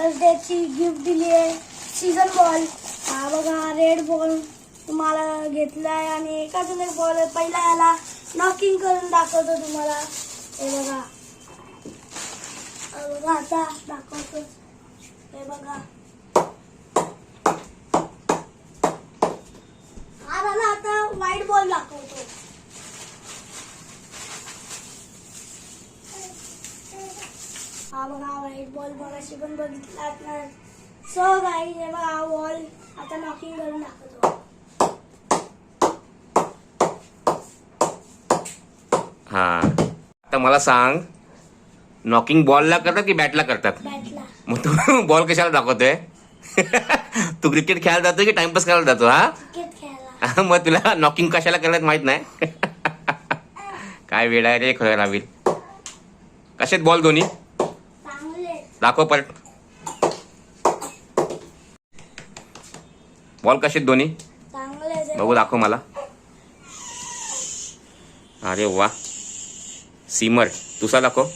Fathers डेची gift दिली आहे. सीझन बॉल हा बघा रेड बॉल तुम्हाला घेतलाय आणि एकाच एक बॉल आहे. पहिला याला नॉकिंग करून दाखवतो तुम्हाला. हे बघा. बघा आता दाखवतो. हे बघा. हा झाला आता व्हाईट बॉल दाखवतो. हा बघा व्हाईट बॉल बघाशी पण बघितला असणार सो गाई हे बघा हा बॉल आता नॉकिंग करून दाखवतो. हा. आता मला सांग नॉकिंग बॉलला करतात की बॅटला करतात? बॅटला मग तू बॉल कशाला दाखवतोय? तू क्रिकेट खेळायला जातो की टाइमपास करायला जातो हा? मग तुला नॉकिंग कशाला करण्यात माहीत नाही? काय वेळ आहे रे खरं रावील. कशात बॉल दोन्ही? दाखव परत बॉल कशात दोन्ही? बघू दाखव मला. अरे वा. सीमर तुसा दाखव.